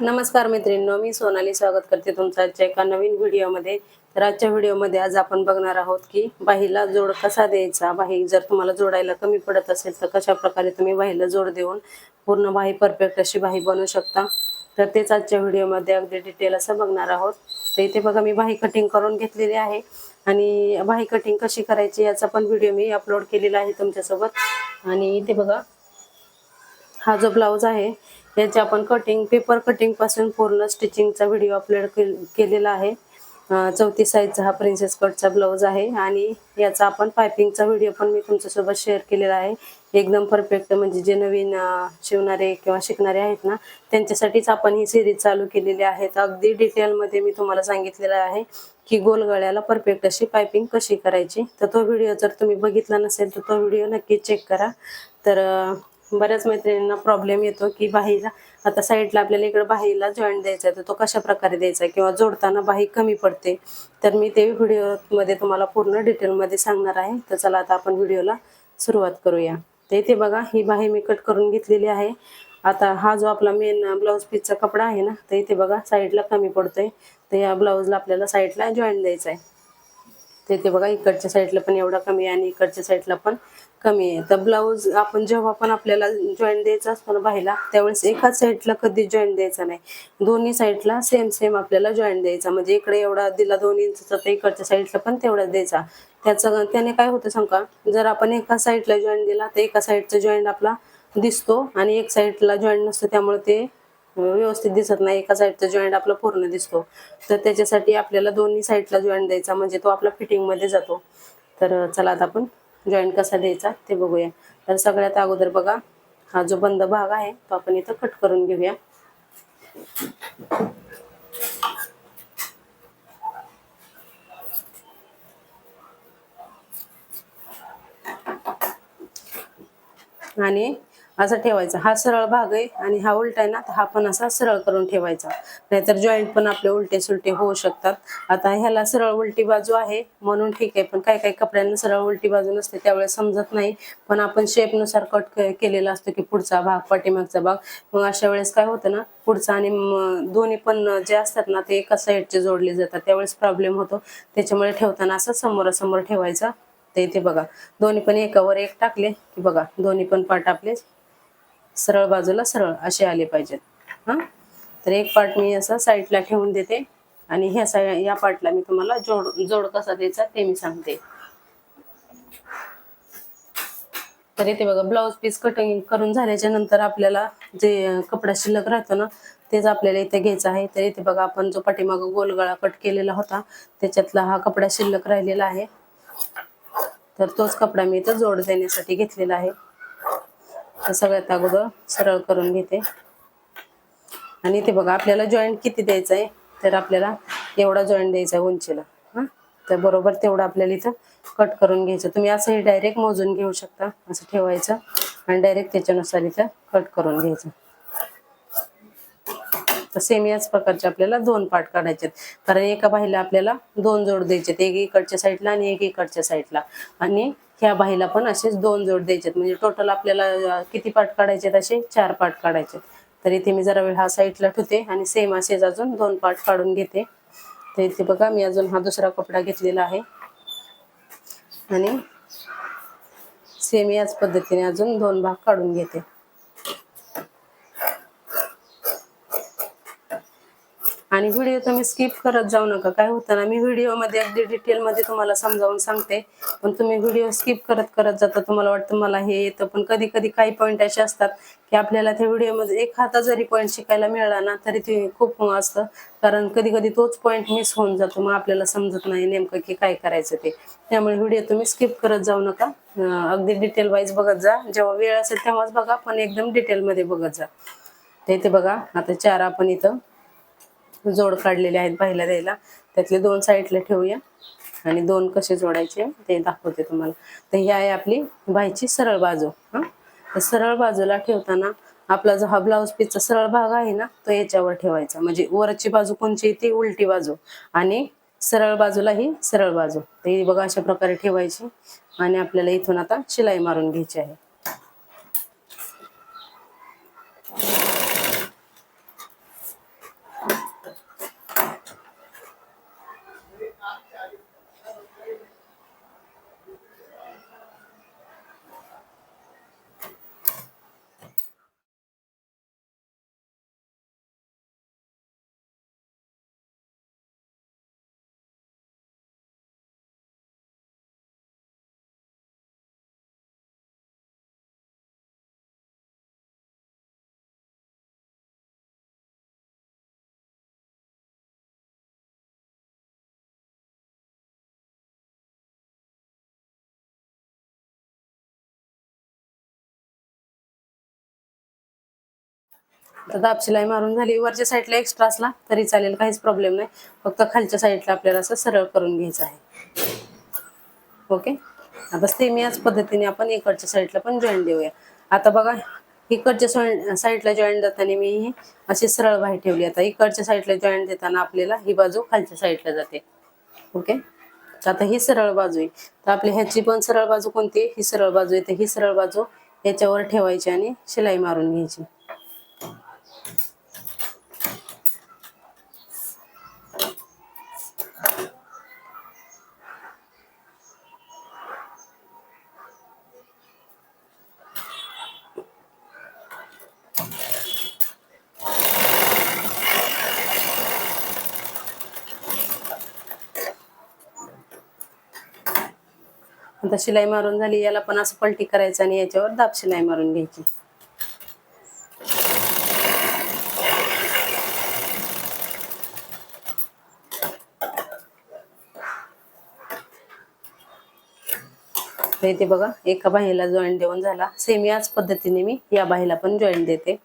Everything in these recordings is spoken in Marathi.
नमस्कार मैत्रिणींनो मी सोनाली स्वागत करते तुमचं आजच्या एका नवीन व्हिडिओमध्ये. तर आजच्या व्हिडिओमध्ये आज आपण बघणार आहोत की बाहीला जोड कसा द्यायचा? बाही जर तुम्हाला जोडायला कमी पडत असेल तर कशा प्रकारे तुम्ही बाहीला जोड देऊन पूर्ण बाही परफेक्ट अशी बाही बनवू शकता? तर तेच आजच्या व्हिडिओमध्ये अगदी डिटेल असं बघणार आहोत. तर इथे बघा मी बाही कटिंग करून घेतलेली आहे. आणि बाही कटिंग कशी करायची याचा पण व्हिडिओ मी अपलोड केलेला आहे तुमच्यासोबत. आणि इथे बघा हा जो ब्लाऊज आहे याचे आपण कटिंग पेपर कटिंगपासून पूर्ण स्टिचिंगचा व्हिडिओ अपलोड केलेला आहे. चौथी चौतीस साईजचा हा प्रिन्सेस कटचा ब्लाऊज आहे आणि याचा आपण पायपिंगचा व्हिडिओ पण मी तुमच्यासोबत शेअर केलेला आहे. एकदम परफेक्ट म्हणजे जे नवीन शिवणारे किंवा शिकणारे आहेत ना त्यांच्यासाठीच आपण ही सिरीज चालू केलेली आहे तर अगदी डिटेलमध्ये मी तुम्हाला सांगितलेलं आहे की गोल गळ्याला परफेक्ट अशी पायपिंग कशी करायची. तर तो व्हिडिओ जर तुम्ही बघितला नसेल तर तो व्हिडिओ नक्की चेक करा. तर बऱ्याच मैत्रिणींना प्रॉब्लेम येतो की बाहीला आता साईडला आपल्याला इकडे बाहीला जॉईंट द्यायचा आहे तर तो कशा प्रकारे द्यायचा? किंवा जोडताना बाही कमी पडते. तर मी ते व्हिडिओमध्ये तुम्हाला पूर्ण डिटेलमध्ये सांगणार आहे. तर चला आता आपण व्हिडिओला सुरुवात करूया. तर इथे बघा ही बाही मी कट करून घेतलेली आहे. आता हा जो आपला मेन ब्लाऊज पीसचा कपडा आहे ना तर इथे बघा साईडला कमी पडतोय. तर या ब्लाऊजला आपल्याला साईडला जॉईंट द्यायचा आहे. ते ते बघा इकडच्या साईडला पण एवढा कमी आहे आणि इकडच्या साईडला पण कमी आहे. तर ब्लाऊज आपण जेव्हा पण आपल्याला जॉईंट द्यायचा असतो ना बाहीला त्यावेळेस एकाच साईडला कधी जॉईंट द्यायचा नाही. दोन्ही साईडला सेम सेम आपल्याला जॉईंट द्यायचा. म्हणजे इकडे एवढा दिला दोन इंचचा तर इकडच्या साईडला पण तेवढाच द्यायचा. त्याचं त्याने काय होतं सांगा जर आपण एका साईडला जॉईंट दिला तर एका साईडचा जॉईंट आपला दिसतो आणि एक साईडला जॉईंट नसतो त्यामुळे ते व्यवस्थित दिसत नाही. एका साईडचा जॉईंट आपला पूर्ण दिसतो. तर त्याच्यासाठी आपल्याला दोन्ही साईडला जॉईंट द्यायचा. म्हणजे तो आपला फिटिंगमध्ये जातो. तर चला आता आपण जॉईंट कसा द्यायचा ते बघूया. तर सगळ्यात अगोदर बघा हा जो बंद भाग आहे तो आपण इथं कट करून घेऊया. आणि असा ठेवायचा. हा सरळ भाग आहे आणि हा उलटा आहे ना तर हा पण असा सरळ करून ठेवायचा. नाहीतर जॉईंट पण आपले उलटे सुलटे होऊ शकतात. आता ह्याला सरळ उलटी बाजू आहे म्हणून ठीक आहे. पण काही काही कपड्यांना सरळ उलटी बाजू नसते त्यावेळेस समजत नाही. पण आपण शेपनुसार कट केलेला असतो की पुढचा भाग पाठीमागचा भाग. मग अशा वेळेस काय होतं ना पुढचा आणि दोन्ही पण जे असतात ना ते एका साईडचे जोडले जातात. त्यावेळेस प्रॉब्लेम होतो. त्याच्यामुळे ठेवताना असं समोरासमोर ठेवायचा. ते इथे बघा दोन्ही पण एकावर एक टाकले की बघा दोन्ही पण पार्ट आपले सरळ बाजूला सरळ असे आले पाहिजेत. हां? तर एक पार्ट मी असा साईडला ठेवून देते. आणि ह्या साई या पार्टला मी तुम्हाला जोड जोड कसा द्यायचा ते मी सांगते. तर इथे बघा ब्लाऊज पीस कटिंग करून झाल्याच्यानंतर आपल्याला जे कपडा शिल्लक राहतो ना तेच आपल्याला इथे घ्यायचं आहे. तर इथे बघा आपण जो पाठीमागं गोलगळा कट केलेला होता त्याच्यातला हा कपडा शिल्लक राहिलेला आहे. तर तोच कपडा मी इथं जोड देण्यासाठी घेतलेला आहे. तर सगळ्यात अगोदर सरळ करून घेते. आणि इथे बघा आपल्याला जॉईंट किती द्यायचा आहे? तर आपल्याला एवढा जॉईंट द्यायचा आहे उंचीला. हां? तर बरोबर तेवढं आपल्याला इथं कट करून घ्यायचं. तुम्ही असंही डायरेक्ट मोजून घेऊ शकता असं ठेवायचं. आणि डायरेक्ट त्याच्यानुसार इथं कट करून घ्यायचं. तर सेम याच प्रकारचे आपल्याला दोन पार्ट काढायचे कारण एका बाहीला आपल्याला दोन जोड द्यायचे एक इकडच्या साईडला आणि एक इकडच्या साईडला आणि ह्या बाहीला पण असेच दोन जोड द्यायचे म्हणजे टोटल आपल्याला किती पार्ट काढायचे असे? चार पार्ट काढायचे तर इथे मी जरा वेळ हा साईडला ठेवते आणि सेम असेच अजून दोन पार्ट काढून घेते. तर इथे बघा मी अजून हा दुसरा कपडा घेतलेला आहे. आणि सेम याच पद्धतीने अजून दोन भाग काढून घेते. आणि व्हिडिओ तुम्ही स्किप करत जाऊ नका. काय होतं ना मी व्हिडिओमध्ये अगदी डिटेलमध्ये तुम्हाला समजावून सांगते. पण तुम्ही व्हिडिओ स्किप करत करत जाता तुम्हाला वाटतं मला हे येतं. पण कधी कधी काही पॉईंट असे असतात की आपल्याला त्या व्हिडिओमध्ये एक हाता जरी पॉईंट शिकायला मिळाला ना तरी ते खूप असतं. कारण कधी कधी तोच पॉईंट मिस होऊन जातो. मग आपल्याला समजत नाही नेमकं की काय करायचं ते. त्यामुळे व्हिडिओ तुम्ही स्किप करत जाऊ नका. अगदी डिटेल वाईज बघत जा. जेव्हा वेळ असेल तेव्हाच बघा. पण एकदम डिटेलमध्ये बघत जा. ते इथे बघा आता चार आपण इथं जोड काढलेले आहेत पहिल्या द्यायला. त्यातले दोन साईडला ठेवूया. आणि दोन कसे जोडायचे ते दाखवते तुम्हाला. तर ही आहे आपली बाईची सरळ बाजू. हां? सरळ बाजूला ठेवताना आपला जो हा ब्लाऊज पीसचा सरळ भाग आहे ना तो याच्यावर ठेवायचा. म्हणजे वरची बाजू कोणची ती? उलटी बाजू. आणि सरळ बाजूला ही सरळ बाजू. तर ही बघा अशा प्रकारे ठेवायची. आणि आपल्याला इथून आता शिलाई मारून घ्यायची आहे. तर दाब शिलाई मारून झाली. वरच्या साईडला एक्स्ट्रा असला तरी चालेल काहीच प्रॉब्लेम नाही. फक्त खालच्या साईडला आपल्याला असं सरळ करून घ्यायचं आहे. ओके आता सेम याच पद्धतीने आपण इकडच्या साईडला पण जॉईन देऊया. आता बघा इकडच्या साईडला जॉईन देताना मी ही अशी सरळ बाहेर ठेवली. आता इकडच्या साईडला जॉईन देताना आपल्याला ही बाजू खालच्या साईडला जाते. ओके आता ही सरळ बाजू आहे. तर आपली ह्याची पण सरळ बाजू कोणती आहे? ही सरळ बाजू आहे. तर ही सरळ बाजू याच्यावर ठेवायची आणि शिलाई मारून घ्यायची. आता शिलाई मारून झाली याला पण असं पलटी करायचं आणि याच्यावर दाब शिलाई मारून घ्यायची. इथे बघा एका बाहीला जॉईंट देऊन झाला. सेम याच पद्धतीने मी या बाहीला पण जॉईंट देते.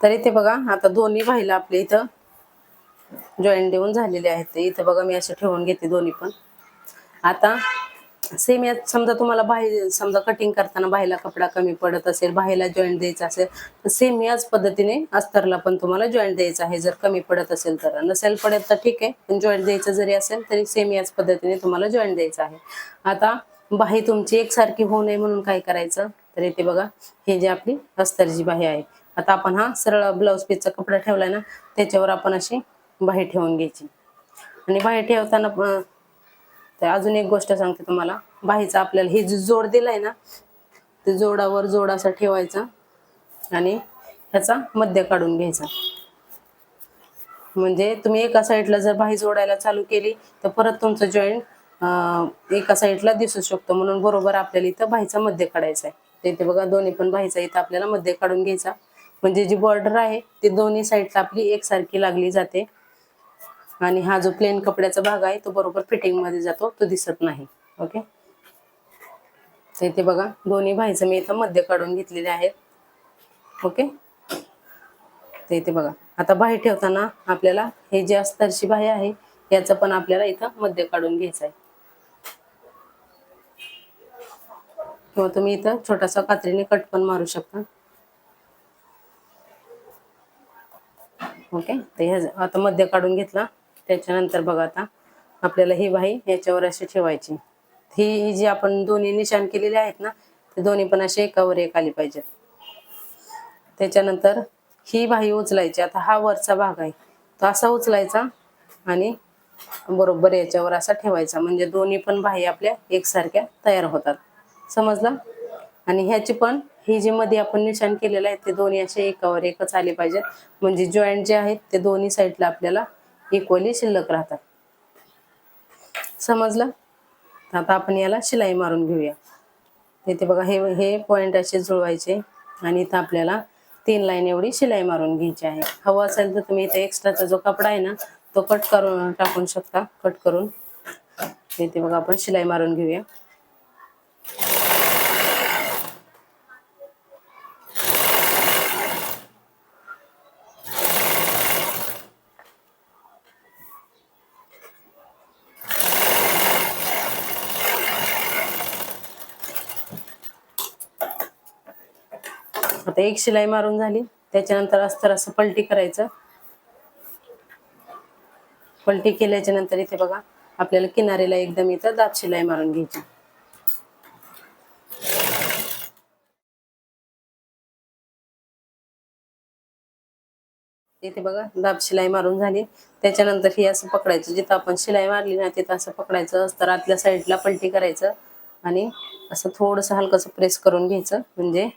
तर इथे बघा आता दोन्ही बाहीला आपल्या इथं जॉईंट देऊन झालेले आहेत. इथं बघा मी असे ठेवून घेते दोन्ही पण. आता सेम यात समजा तुम्हाला बाही समजा कटिंग करताना बाहीला कपडा कमी पडत असेल बाहीला जॉईंट द्यायचा असेल तर सेम याच पद्धतीने अस्तरला पण तुम्हाला जॉईंट द्यायचा आहे. जर कमी पडत असेल तर. नसेल पडत तर ठीक आहे पण जॉईंट द्यायचं जरी असेल तरी सेम याच पद्धतीने तुम्हाला जॉईंट द्यायचा आहे. आता बाही तुमची एकसारखी होऊ नये म्हणून काय करायचं? तर इथे बघा हे जे आपली अस्तरची बाही आहे आता आपण हा सरळ ब्लाऊज पीसचा कपडा ठेवलाय ना त्याच्यावर आपण अशी बाही ठेवून घ्यायची. आणि बाही ठेवताना तर अजून एक गोष्ट सांगते तुम्हाला. बाहीचा आपल्याला हे जे जोड दिलाय ना ते जोडावर जोड असा ठेवायचा आणि ह्याचा मध्य काढून घ्यायचा. म्हणजे तुम्ही एका साईडला जर बाही जोडायला चालू केली तर परत तुमचं जॉईंट एका साईडला दिसू शकतो. म्हणून बरोबर आपल्याला इथं बाहीचा मध्य काढायचा आहे. तर इथे बघा दोन्ही पण बाहीचा इथं आपल्याला मध्य काढून घ्यायचा. म्हणजे जी बॉर्डर आहे ती दोन्ही साईडला आपली एकसारखी लागली जाते. आणि हा जो प्लेन कपड्याचा भाग आहे तो बरोबर फिटिंगमध्ये जातो तो दिसत नाही. ओके तर इथे बघा दोन्ही भाईचं मी इथं मध्य काढून घेतलेले आहेत. ओके तर इथे बघा आता बाही ठेवताना आपल्याला हे जे अस्तरची बाही आहे याचं पण आपल्याला इथं मध्य काढून घ्यायचं आहे. किंवा तुम्ही इथं छोटासा कात्रीने कट पण मारू शकता. ओके तर ह्या आता मध्य काढून घेतला. त्याच्यानंतर बघा आता आपल्याला ही बाही याच्यावर अशी ठेवायची. ही जी आपण दोन्ही निशाण केलेले आहेत ना ते दोन्ही पण असे एकावर एक आली पाहिजेत. त्याच्यानंतर ही बाही उचलायची. आता हा वरचा भाग आहे. तो असा उचलायचा आणि बरोबर याच्यावर असा ठेवायचा. म्हणजे दोन्ही पण बाही आपल्या एकसारख्या तयार होतात. समजलं? आणि ह्याची पण ही जी मध्ये आपण निशाण केलेलं आहे ते दोन्ही असे एकावर एकच आले पाहिजेत. म्हणजे जॉईंट जे आहेत ते दोन्ही साईडला आपल्याला इक्वली शिल्लक राहतात. समजलं? आता आपण याला शिलाई मारून घेऊया. इथे बघा हे हे पॉइंट असे जुळवायचे आणि इथं आपल्याला तीन लाईन एवढी शिलाई मारून घ्यायची आहे. हवं असेल तर तुम्ही इथे एक्स्ट्राचा जो कपडा आहे ना तो कट करून टाकून शकता. कट करून. इथे बघा आपण शिलाई मारून घेऊया. आता एक शिलाई मारून झाली. त्याच्यानंतर अस्तर असं पलटी करायचं. पलटी केल्याच्यानंतर इथे बघा आपल्याला किनारीला एकदम इथं दाब शिलाई मारून घ्यायची. इथे बघा दाब शिलाई मारून झाली. त्याच्यानंतर ही असं पकडायचं. जिथं आपण शिलाई मारली ना तिथं असं पकडायचं. तर आतल्या साईडला पलटी करायचं. आणि असं थोडंसं हलकंसं प्रेस करून घ्यायचं. म्हणजे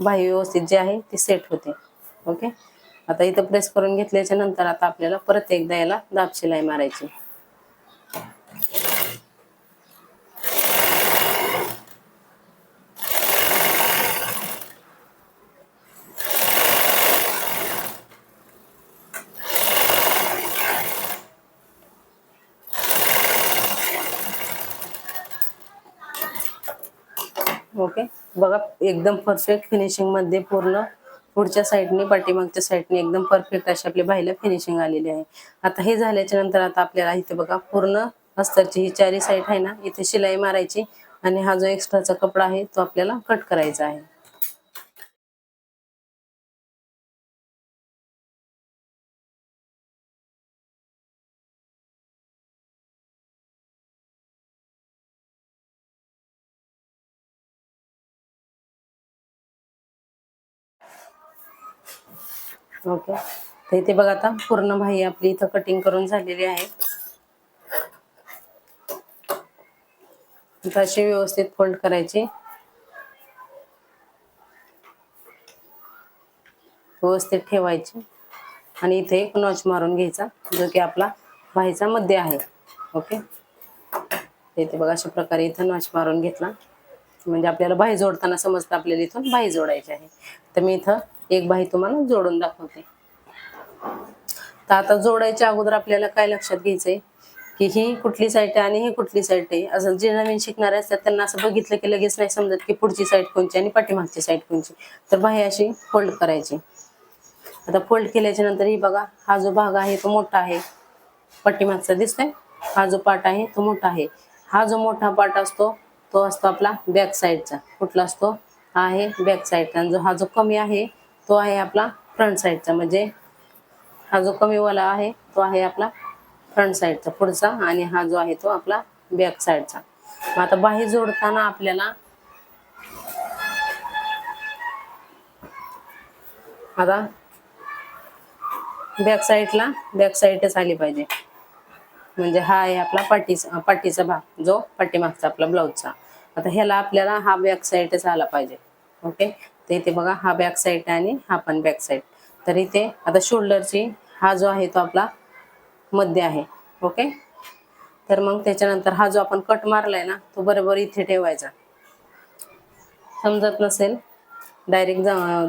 बाही व्यवस्थित जे आहे ती सेट होते. ओके आता इथं प्रेस करून घेतल्याच्या नंतर आता आपल्याला परत एकदा याला दाब शिलाई मारायची. ओके. बघा एकदम परफेक्ट फिनिशिंगमध्ये पूर्ण पुढच्या साईडने पाठीमागच्या साईडने एकदम परफेक्ट अशी आपल्या बाईला फिनिशिंग आलेली आहे. आता हे झाल्याच्यानंतर आता आपल्याला इथे बघा पूर्ण अस्तरची ही चारी साईड आहे ना इथे शिलाई मारायची आणि हा जो एक्स्ट्राचा कपडा आहे तो आपल्याला कट करायचा आहे. ओके. तर इथे बघा आता पूर्ण भाई आपली इथं कटिंग करून झालेली आहे. अशी व्यवस्थित फोल्ड करायची. व्यवस्थित ठेवायची. आणि इथे एक नॉच मारून घ्यायचा जो की आपला भाईचा मध्य आहे. ओके. इथे बघा अशा प्रकारे इथं नॉच मारून घेतला. म्हणजे आपल्याला भाई जोडताना समजतं आपल्याला इथून भाई जोडायची आहे. तर मी इथं एक बाही तुम्हाला जोडून दाखवते. तर आता जोडायच्या अगोदर आपल्याला काय लक्षात घ्यायचंय? की ही कुठली साईट आहे आणि ही कुठली साईट आहे? असं जे नवीन शिकणारे असतात त्यांना असं बघितलं की लगेच नाही समजत की पुढची साईट कोणची आणि पाठीमागची साईट कोणची. तर बाही अशी फोल्ड करायची. आता फोल्ड केल्याच्यानंतर ही बघा हा जो भाग आहे तो मोठा आहे. पाठीमागचा दिसतोय? हा जो पार्ट आहे तो मोठा आहे. हा जो मोठा पार्ट असतो तो असतो आपला बॅक साईडचा कुठला असतो? हा आहे बॅक साईडचा आणि जो हा जो कमी आहे तो आहे आपला फ्रंट साईडचा म्हणजे हा जो कमीवाला आहे तो आहे आपला फ्रंट साईडचा पुढचा आणि हा जो आहे तो आपला बॅक साईडचा मग आता बाही जोडताना आपल्याला आता बॅक साईडला बॅक साईडच आली पाहिजे. म्हणजे हा आहे आपला पाठीचा पाठीचा भाग जो पाठीमागचा आपला ब्लाऊजचा आता ह्याला आपल्याला हा बॅक साईडच आला पाहिजे. ओके तर इथे बघा हा बॅक साईड आणि हा पण बॅक साईड तर इथे आता शोल्डरची हा जो आहे तो आपला मध्य आहे ओके तर मग त्याच्यानंतर हा जो आपण कट मारलाय ना तो बरोबर इथे ठेवायचा. समजत नसेल? डायरेक्ट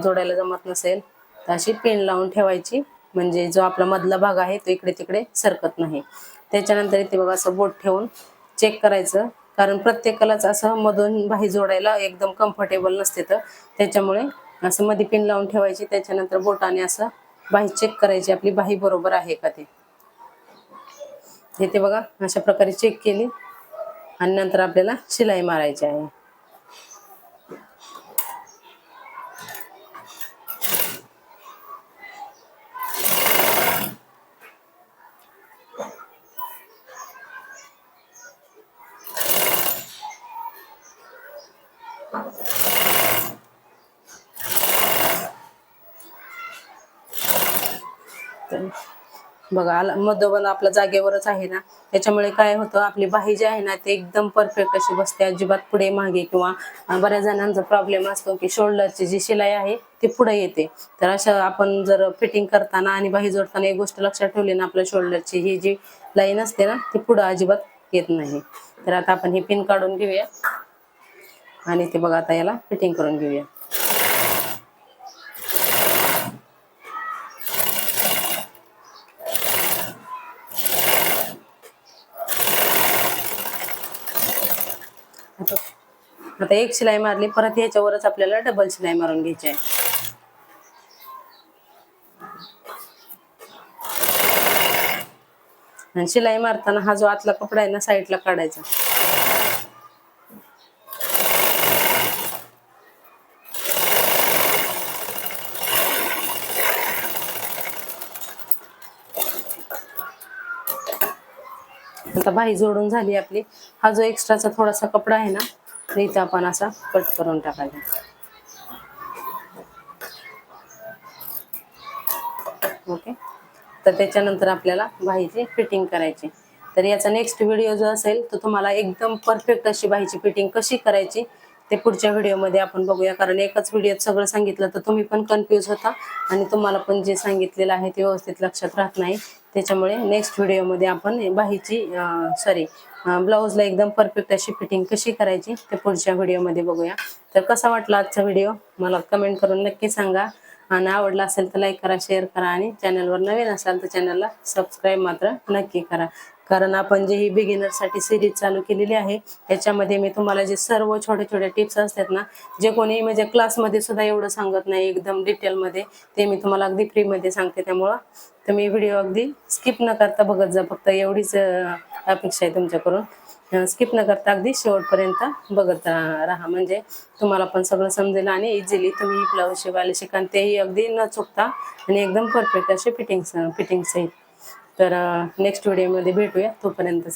जोडायला जमत नसेल? तर अशी पेन लावून ठेवायची. म्हणजे जो आपला मधला भाग आहे तो इकडे तिकडे सरकत नाही. त्याच्यानंतर इथे बघा असं बोट ठेवून चेक करायचं. कारण प्रत्येकालाच असं मधून बाही जोडायला एकदम कम्फर्टेबल नसते तर. त्याच्यामुळे असं मध्ये पिन लावून ठेवायची त्याच्यानंतर बोटाने असं बाही चेक करायची आपली बाही बरोबर आहे का ते. ते बघा अशा प्रकारे चेक केली. आणि नंतर आपल्याला शिलाई मारायची आहे. बघा आला मधोमध आपला जागेवरच आहे ना. त्याच्यामुळे काय होतं आपली बाही जी आहे ना ते एकदम परफेक्ट अशी बसते. अजिबात पुढे मागे किंवा बऱ्याच जणांचा प्रॉब्लेम असतो की शोल्डरची जी शिलाई आहे ती पुढे येते. तर अशा आपण जर फिटिंग करताना आणि बाही जोडताना एक गोष्ट लक्षात ठेवली ना आपल्या शोल्डरची ही जी लाईन असते ना ती पुढं अजिबात येत नाही. तर आता आपण हे पिन काढून घेऊया. आणि ते बघा आता याला फिटिंग करून घेऊया. आता एक शिलाई मारली परत ह्याच्यावरच आपल्याला डबल शिलाई मारून घ्यायची आहे. आणि शिलाई मारताना हा जो आतला कपडा आहे ना साईडला काढायचा. आता बाही जोडून झाली आपली. हा जो एक्स्ट्राचा थोडासा कपडा आहे ना तर इथं आपण असा कट करून टाकायचा. ओके? तर त्याच्यानंतर आपल्याला बाहीची फिटिंग करायची. तर याचा नेक्स्ट व्हिडिओ जो असेल तो तुम्हाला एकदम परफेक्ट अशी बाहीची फिटिंग कशी करायची ते पुढच्या व्हिडिओमध्ये आपण बघूया. कारण एकच व्हिडिओत सगळं सांगितलं तर तुम्ही पण कन्फ्यूज होता. आणि तुम्हाला पण जे सांगितलेलं आहे ते व्यवस्थित लक्षात राहत नाही. त्याच्यामुळे नेक्स्ट व्हिडिओमध्ये आपण बाहीची सॉरी ब्लाऊजला एकदम परफेक्ट अशी फिटिंग कशी करायची ते पुढच्या व्हिडिओमध्ये बघूया. तर कसा वाटला आजचा व्हिडिओ मला कमेंट करून नक्की सांगा. आणि आवडला असेल तर लाईक करा शेअर करा. आणि चॅनलवर नवीन असाल तर चॅनलला सबस्क्राईब मात्र नक्की करा. कारण आपण जे ही बिगिनरसाठी सिरीज चालू केलेली आहे याच्यामध्ये मी तुम्हाला जे सर्व छोटे छोटे टिप्स असतात ना जे कोणी म्हणजे क्लासमध्ये सुद्धा एवढं सांगत नाही एकदम डिटेलमध्ये ते मी तुम्हाला अगदी फ्रीमध्ये सांगते. त्यामुळं तुम्ही व्हिडिओ अगदी स्किप न करता बघत जा फक्त एवढीच अपेक्षा आहे तुमच्याकडून. स्किप न करता अगदी शेवटपर्यंत बघत राहा. म्हणजे तुम्हाला पण सगळं समजेल आणि इझिली तुम्ही ब्लाऊज शिवायला शिकाल तेही अगदी न चुकता आणि एकदम परफेक्ट असे फिटिंग फिटिंग सहित तर नेक्स्ट व्हिडिओमध्ये भेटूया तोपर्यंत.